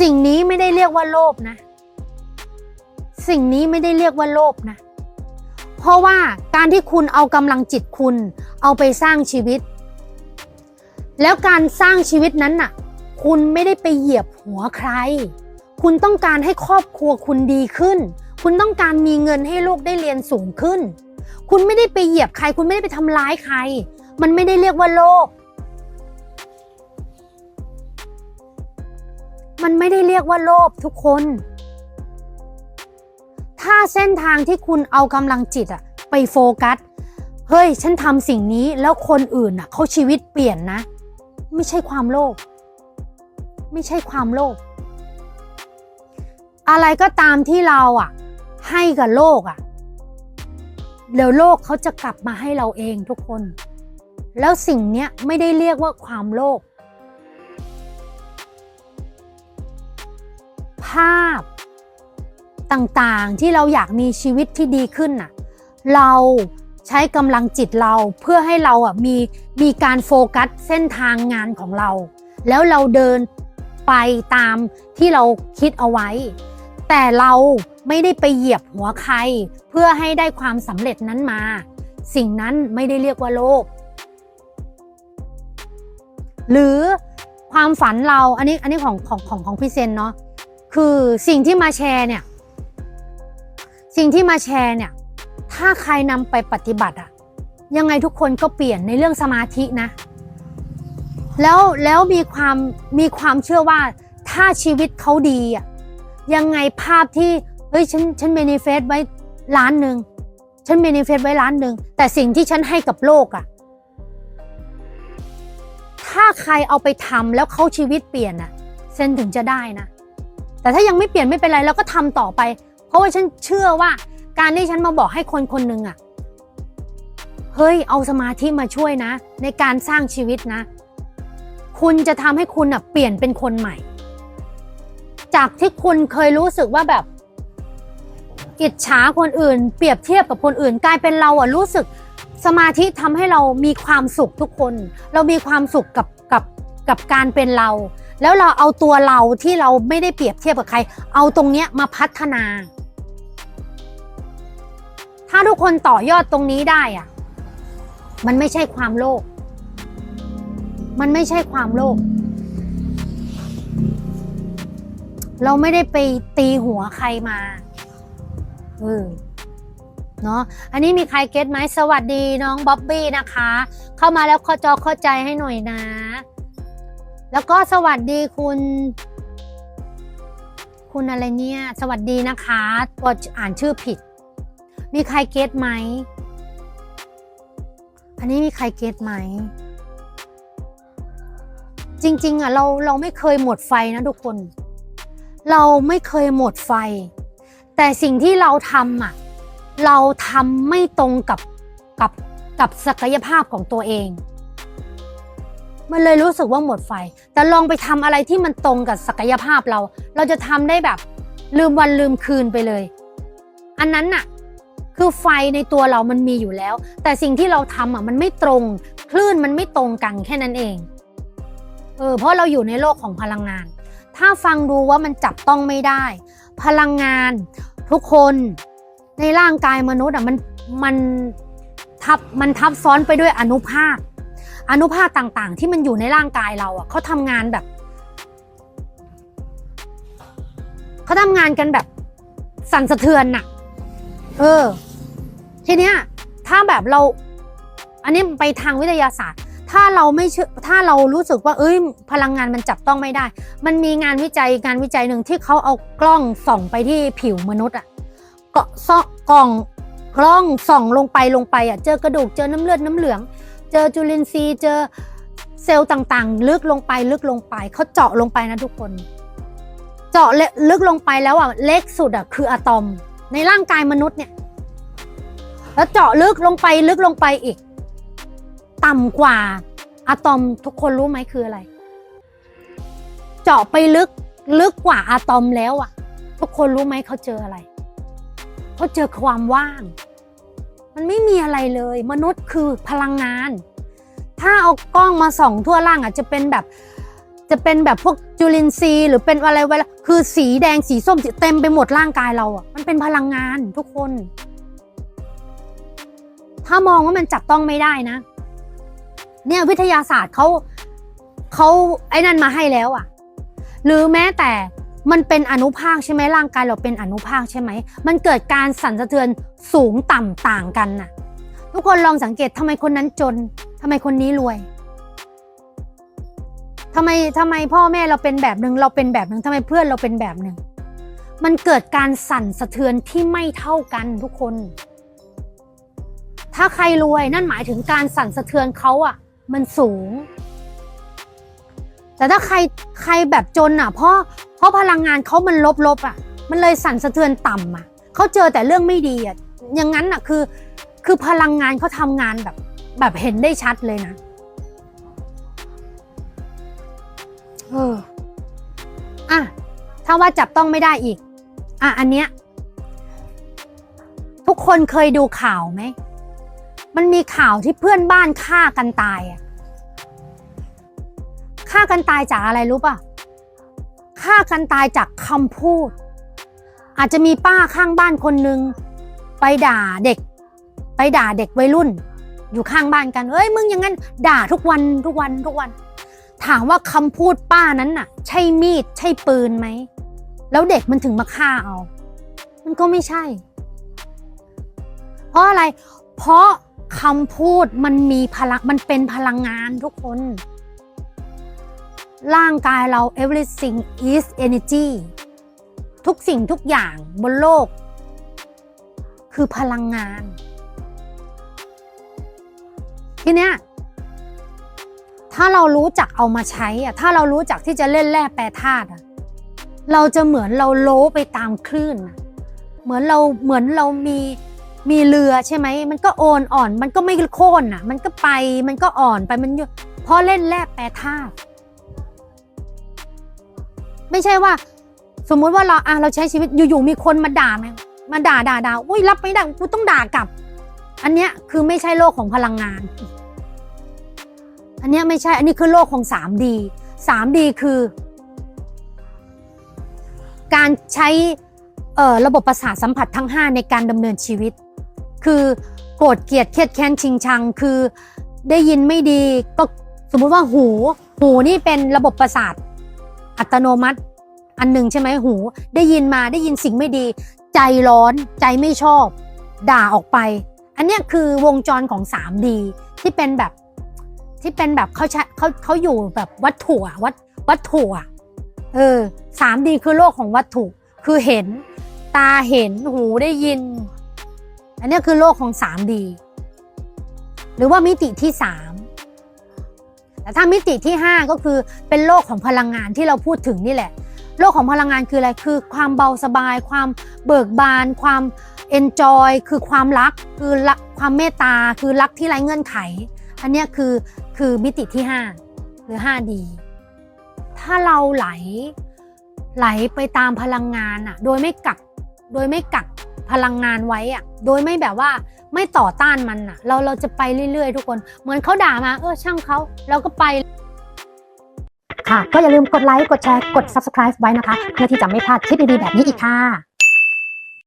สิ่งนี้ไม่ได้เรียกว่าโลภนะ สิ่งนี้ไม่ได้เรียกว่าโลภนะ เพราะว่าการที่คุณเอากำลังจิตคุณ เอาไปสร้างชีวิต แล้วการสร้างชีวิตนั้นน่ะ คุณไม่ได้ไปเหยียบหัวใคร คุณต้องการให้ครอบครัวคุณดีขึ้น คุณต้องการมีเงินให้ลูกได้เรียนสูงขึ้น คุณไม่ได้ไปเหยียบใคร คุณไม่ได้ไปทำร้ายใคร มันไม่ได้เรียกว่าโลภ มันไม่ได้เรียกว่าโลภทุกคน ถ้าเส้นทางที่คุณเอากำลังจิตอะไปโฟกัส เฮ้ย ฉันทำสิ่งนี้แล้วคนอื่นอะเขาชีวิตเปลี่ยนนะ ไม่ใช่ความโลภไม่ใช่ความโลภอะไรก็ตามที่เราอะให้กับโลกอะเดี๋ยวโลกเขาจะกลับมาให้เราเองทุกคน แล้วสิ่งเนี้ยไม่ได้เรียกว่าความโลภาพต่างๆที่เราอยากมีชีวิตที่ดีขึ้นน่ะเราใช้กำลังจิตเราเพื่อให้เราอะมีมีการโฟกัสเส้นทางงานของเรา แล้วเราเดินไปตามที่เราคิดเอาไว้ แต่เราไม่ได้ไปเหยียบหัวใคร เพื่อให้ได้ความสำเร็จนั้นมา สิ่งนั้นไม่ได้เรียกว่าโลภหรือความฝันเราอันนี้อันนี้ของของของของพี่เซนเนาะ คือสิ่งที่มาแชร์เนี่ย สิ่งที่มาแชร์เนี่ย ถ้าใครนำไปปฏิบัติอะยังไงทุกคนก็เปลี่ยนในเรื่องสมาธินะ แล้วแล้วมีความมีความเชื่อว่าถ้าชีวิตเขาดีอะยังไงภาพที่เฮ้ยฉันฉันเมนิเฟสไว้ล้านหนึ่งฉันเมนิเฟสไว้ล้านหนึ่งแต่สิ่งที่ฉันให้กับโลกอะถ้าใครเอาไปทำแล้วเขาชีวิตเปลี่ยนอะเซนถึงจะได้นะ แต่ถ้ายังไม่เปลี่ยนไม่เป็นไรเราก็ทำต่อไป เพราะว่าฉันเชื่อว่า การที่ฉันมาบอกให้คนคนหนึ่งอะเฮ้ยเอาสมาธิมาช่วยนะ ในการสร้างชีวิตนะ คุณจะทำให้คุณอะเปลี่ยนเป็นคนใหม่ จากที่คุณเคยรู้สึกว่าแบบอิจฉาคนอื่น เปรียบเทียบกับคนอื่น กลายเป็นเราอะรู้สึกสมาธิทำให้เรามีความสุขทุกคน เรามีความสุขกับกับกับการเป็นเรา แล้วเราเอาตัวเราที่เราไม่ได้เปรียบเทียบกับใคร เอาตรงเนี้ยมาพัฒนา ถ้าทุกคนต่อยอดตรงนี้ได้อะมันไม่ใช่ความโลภมันไม่ใช่ความโลภเราไม่ได้ไปตีหัวใครมาเออเนาะอันนี้มีใครเก็ตไหมสวัสดีน้องบ๊อบบี้นะคะ เข้ามาแล้วข้าจอเข้าใจให้หน่อยนะ แล้วก็สวัสดีคุณ คุณอะไรเนี่ย สวัสดีนะคะกดอ่านชื่อผิด มีใครเก็ตไหม อันนี้มีใครเก็ตไหม จริง ๆอะเราเราไม่เคยหมดไฟนะทุกคน เราไม่เคยหมดไฟ แต่สิ่งที่เราทำอะ เราทำไม่ตรงกับกับกับศักยภาพของตัวเอง มันเลยรู้สึกว่าหมดไฟ แต่ลองไปทำอะไรที่มันตรงกับศักยภาพเรา เราจะทำได้แบบลืมวันลืมคืนไปเลย อันนั้นน่ะคือไฟในตัวเรามันมีอยู่แล้ว แต่สิ่งที่เราทำอะมันไม่ตรง คลื่นมันไม่ตรงกันแค่นั้นเองเออเพราะเราอยู่ในโลกของพลังงาน ถ้าฟังดูว่ามันจับต้องไม่ได้ พลังงานทุกคนในร่างกายมนุษย์อะมันมันทับมันทับซ้อนไปด้วยอนุภาค อนุภาคต่างๆ ที่มันอยู่ในร่างกายเราอะเขาทำงานแบบเขาทำงานกันแบบสั่นสะเทือนน่ะ เออ ทีเนี้ย ถ้าแบบเรา อันนี้ไปทางวิทยาศาสตร์ ถ้าเราไม่เชื่อถ้าเรารู้สึกว่า เอ้ย พลังงานมันจับต้องไม่ได้ มันมีงานวิจัยงานวิจัยหนึ่งที่เขาเอากล้องส่องไปที่ผิวมนุษย์อะกาะซอกกล่องกล้องส่องลงไปลงไปอะ เจอกระดูกเจอน้ำเลือดน้ำเหลือง เจอจุลินทรีย์เจอเซลล์ต่างๆ ลึกลงไปลึกลงไปเขาเจาะลงไปนะทุกคน เจาะลึกลงไปแล้วอะเล็กสุดอะคืออะตอม ในร่างกายมนุษย์เนี่ย แล้วเจาะลึกลงไปลึกลงไปอีก ต่ำกว่าอะตอมทุกคนรู้ไหมคืออะไร เจาะไปลึกลึกกว่าอะตอมแล้วอะ ทุกคนรู้ไหมเขาเจออะไรเขาเจอความว่าง มันไม่มีอะไรเลย มนุษย์คือพลังงาน ถ้าเอากล้องมาส่องทั่วล่างอะจะเป็นแบบ จะเป็นแบบพวกจุลินทรีย์หรือเป็นอะไรไว้คือสีแดงสีส้มเต็มไปหมดร่างกายเราอะมันเป็นพลังงานทุกคน ถ้ามองว่ามันจับต้องไม่ได้นะ เนี่ยวิทยาศาสตร์เขาเขาไอ้นั่นมาให้แล้วอะ หรือแม้แต่ มันเป็นอนุภาคใช่ไหมร่างกายเราเป็นอนุภาคใช่ไหม มันเกิดการสั่นสะเทือนสูงต่ำต่างกันน่ะ ทุกคนลองสังเกตทำไมคนนั้นจนทำไมคนนี้รวยทำไมทำไมพ่อแม่เราเป็นแบบหนึ่งเราเป็นแบบหนึ่งทำไมเพื่อนเราเป็นแบบหนึ่งมันเกิดการสั่นสะเทือนที่ไม่เท่ากันทุกคน ถ้าใครรวยนั่นหมายถึงการสั่นสะเทือนเขาอะ มันสูง แต่ถ้าใครใครแบบจนอะเพราะเพราะพลังงานเขามันลบๆอะ มันเลยสั่นสะเทือนต่ำอะเขาเจอแต่เรื่องไม่ดีอะอย่างนั้นอะคือ คือพลังงานเขาทำงานแบบ แบบเห็นได้ชัดเลยนะเอออะถ้าว่าจับต้องไม่ได้อีก อะอันเนี้ยทุกคนเคยดูข่าวไหม มันมีข่าวที่เพื่อนบ้านฆ่ากันตายอะ ฆ่ากันตายจากอะไรรู้ป่ะฆ่ากันตายจากคำพูด อาจจะมีป้าข้างบ้านคนหนึ่งไปด่าเด็ก ไปด่าเด็กวัยรุ่น อยู่ข้างบ้านกันเอ้ยมึงอย่างนั้น ด่าทุกวันทุกวันทุกวัน ถามว่าคำพูดป้านั้นน่ะ ใช่มีดใช่ปืนไหมแล้วเด็กมันถึงมาฆ่าเอา มันก็ไม่ใช่ เพราะอะไร เพราะคำพูดมันมีพลัง มันเป็นพลังงานทุกคน ร่างกายเรา everything is energy ทุกสิ่งทุกอย่างบนโลก คือพลังงาน ทีเนี้ยถ้าเรารู้จักเอามาใช้อะถ้าเรารู้จักที่จะเล่นแร่แปรธาตุอะเราจะเหมือนเราโลไปตามคลื่น เหมือนเราเหมือนเรามีมีเรือใช่ไหม มันก็โอนอ่อน มันก็ไม่โค่นอะมันก็ไป มันก็อ่อนไป มันเพราะเล่นแร่แปรธาตุ ไม่ใช่ว่า สมมุติว่าเราอะเราใช้ชีวิตอยู่ๆมีคนมาด่าไหมมาด่าด่าด่าอุ้ยรับไม่ได้กูต้องด่ากลับ อันเนี้ยคือไม่ใช่โลกของพลังงาน อันเนี้ยไม่ใช่อันนี้คือโลกของ 3D 3D คือ การใช้เอ่อระบบประสาทสัมผัสทั้ง 5 ในการดำเนินชีวิต คือโกรธเกลียดเครียดแค้นชิงชัง คือได้ยินไม่ดีก็สมมุติว่าหู หูนี่เป็นระบบประสาท อัตโนมัติ อันหนึ่งใช่ไหมหู ได้ยินมาได้ยินสิ่งไม่ดี ใจร้อนใจไม่ชอบ ด่าออกไป อันนี้คือวงจรของ 3D ที่เป็นแบบที่เป็นแบบเขาใช้เขาเขาอยู่แบบวัตถุอะวัตวัตถุอะเออ 3D คือโลกของวัตถุ คือเห็น ตาเห็นหูได้ยิน อันนี้คือโลกของ 3D หรือว่ามิติที่3แต่ ถ้ามิติที่ 5 ก็คือเป็นโลกของพลังงานที่เราพูดถึงนี่แหละ โลกของพลังงานคืออะไรคือความเบาสบาย ความเบิกบาน ความเอนจอยคือความรักคือักความเมตตาคือรักที่ไร้เงื่อนไข อันนี้คือคือมิติที่ 5 หรือ 5D ถ้าเราไหลไหลไปตามพลังงานอะโดยไม่กักโดยไม่กัก พลังงานไว้อะโดยไม่แบบว่าไม่ต่อต้านมันอะเราเราจะไปเรื่อยๆ ทุกคน เหมือนเขาด่ามาเออช่างเขาเราก็ไปค่ะ ก็อย่าลืมกดไลค์กดแชร์กด subscribe ไว้นะคะ เพื่อที่จะไม่พลาดคลิปดีๆแบบนี้อีกค่ะ